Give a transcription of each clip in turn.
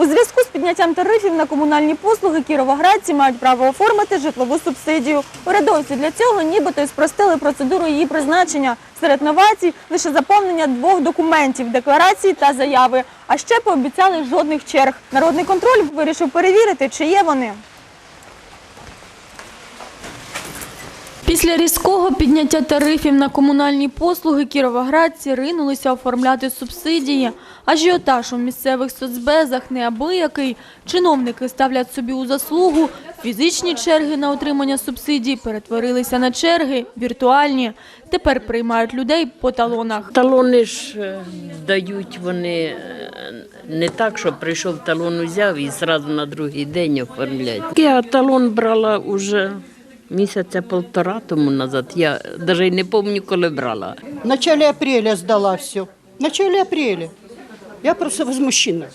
У зв'язку з підняттям тарифів на комунальні послуги кіровоградці мають право оформити житлову субсидію. Урядовці для цього нібито і спростили процедуру її призначення. Серед новацій лише заповнення двох документів декларації та заяви. А ще пообіцяли жодних черг. Народний контроль вирішив перевірити, чи є вони. Після різкого підняття тарифів на комунальні послуги кіровоградці ринулися оформляти субсидії. Ажіотаж у місцевих соцбезах неабиякий. Чиновники ставлять собі у заслугу. Фізичні черги на отримання субсидій перетворилися на черги віртуальні. Тепер приймають людей по талонах. Талони ж е, дають вони е, не так, що прийшов талон узяв і одразу на другий день оформляють. Я талон брала уже місяця полтора тому назад. Я навіть не пам'ятаю, коли брала. В начале апреля здала все. В начале апреля. Я просто возмущена.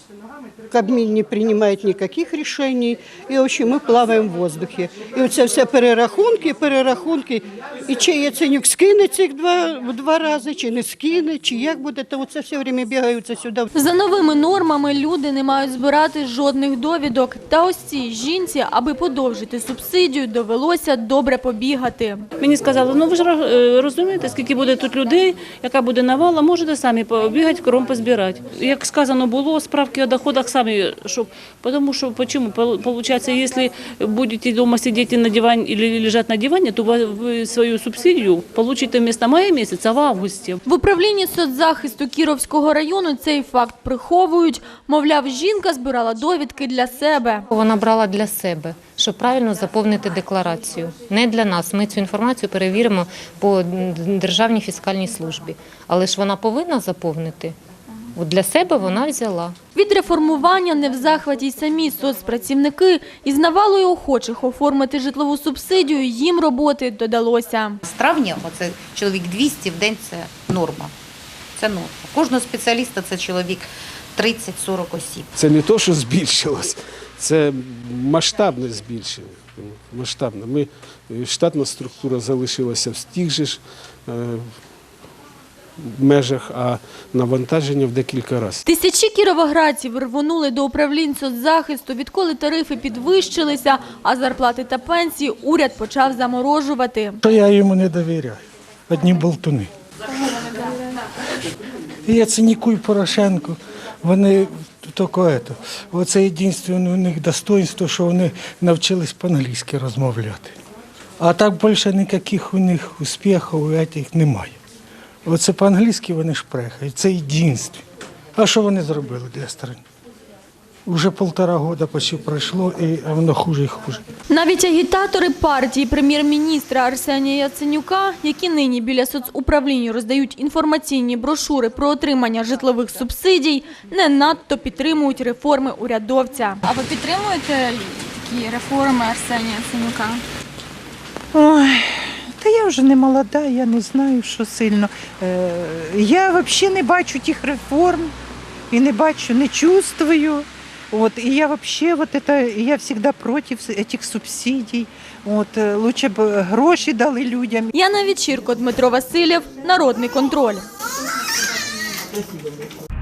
Кабмин не принимает никаких решений, и в общем мы плаваем в воздухе. І оце все перерахунки, перерахунки. І чи Яценюк скине цих два, в два рази, чи не скине, чи як буде, то оце все время бігаються сюди. За новими нормами люди не мають збирати жодних довідок. Та ось цій жінці, аби подовжити субсидію, довелося добре побігати. Мені сказали, ну ви ж е, розумієте, скільки буде тут людей, яка буде навала, можете самі побігати, кором позбирати. Як сказано було, справки о доходах самі, щоб, тому що, почему? Пол- Получается, если будете дома сидеть и на диване или лежать на диване, то вы вы свою субсидию получите вместо мая месяца в августе. В управлінні соцзахисту Кіровського району цей факт приховують. Мовляв, жінка збирала довідки для себе. Вона брала для себе, щоб правильно заповнити декларацію. Не для нас. Ми цю інформацію перевіримо по Державній фіскальній службі. Але ж вона повинна заповнити. От для себе вона взяла. Від реформування не в захваті й самі соцпрацівники. Із навалою охочих оформити житлову субсидію їм роботи додалося. З травня оце чоловік 200 в день це норма. Це норма. Кожного спеціаліста це чоловік 30-40 осіб. Це не то, що збільшилось, це масштабне збільшення. Масштабне. Ми, е, штатна структура залишилася в тих же ж е, межах, а навантаження в декілька разів. Тисячі кіровоградців рвонули до управлінь соцзахисту, відколи тарифи підвищилися, а зарплати та пенсії уряд почав заморожувати. То я йому не довіряю. Одні болтуни. І Яценюку і Порошенко, вони тільки это. Оце єдине у них достоинство, що вони навчились по-англійськи розмовляти. А так більше ніяких у них успіхів у этих немає. Оце по-англійськи вони шпрехають, це єдинство. А що вони зробили для країни? Уже полтора года почти пройшло, і воно хуже і хуже. Навіть агітатори партії прем'єр-міністра Арсенія Яценюка, які нині біля соцуправління роздають інформаційні брошури про отримання житлових субсидій, не надто підтримують реформи урядовця. А ви підтримуєте такі реформи Арсенія Яценюка? Ой, та я вже не молода, я не знаю, що сильно. Е, я взагалі не бачу тих реформ і не бачу, не чувствую. От, і я взагалі вот это, я завжди проти цих субсидій. От, е, лучше б гроші дали людям. Яна Вечірко, Дмитро Васильєв, Народний контроль.